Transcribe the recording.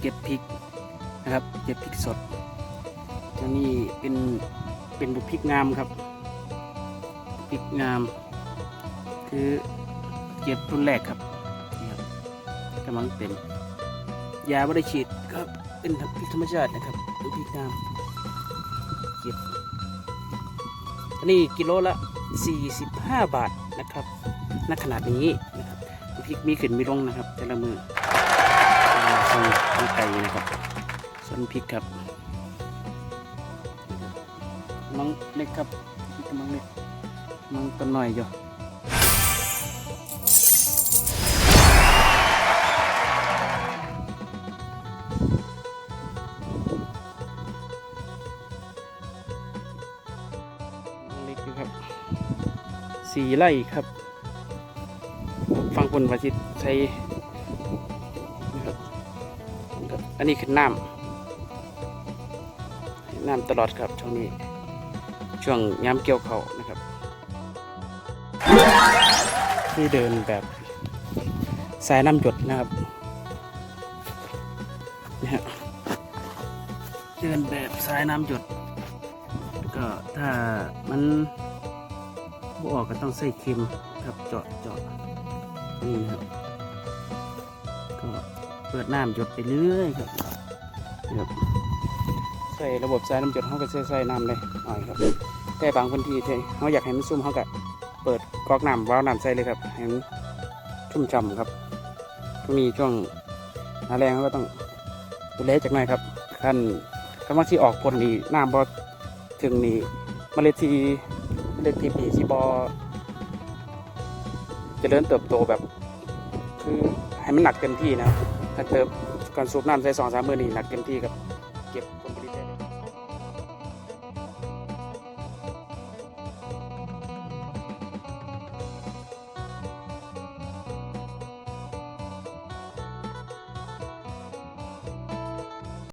เก็บพริกนะครับ เก็บพริกสดอันนี้เป็นเป็นบุกพริกงามครับพริกงาม คือเก็บรุ่นแรกครับนี่ครับกำลังเป็นยาไม่ได้ฉีดครับเป็นพริกธรรมชาตินะครับเป็นพริกงามเก็บอันนี้กิโลละ 45 บาทนะครับณขนาดนี้นะครับพริกมีขึ้นมีลงนะครับ แต่ละมือ อ่าส่งทางไกลนะครับส่วนพริกครับมังเล็กครับพริกมังเล็กมังต้นหน่อยอยู่มังเล็กอยู่ครับสี่ไร่ครับ ฟังคนวาจิตใช้ อันนี้คือน้ำน้ำตลอดครับช่วงนี้ ช่วงย้ำเกี่ยวเขานะครับ ที่เดินแบบสายน้ำหยดนะครับนะฮะเดินแบบสายน้ำหยด ก็ถ้ามันบออกก็ต้องใส่เข็มครับเจาะเจาะนี่นะครับ เปิดน้ำหยดไปเรื่อยครับครับใส่ระบบสายน้ำหยดเขาก็ใส่ใส่น้ำเลยหน่อยครับ แต่บางพื้นที่ที่เขาอยากให้มันซุ่มเขาก็เปิดก๊อกน้ำว้าวน้ำใส่เลยครับให้มันชุ่มฉ่ำครับช่วงนี้ช่วงหน้าแรงเขาก็ต้องดูแลจากหน่อยครับขั้นคำว่าที่ออกผลนี่น้ำบอถึงนี่เมล็ดที่เมล็ดที่ปีที่บอเจริญเติบโตแบบ คือให้มันหนักเต็มที่นะครับ ถ้าเติบการสูบน้ำใส่สองสามมือนี่หนักเต็มที่ครับ เก็บผลผลิตได้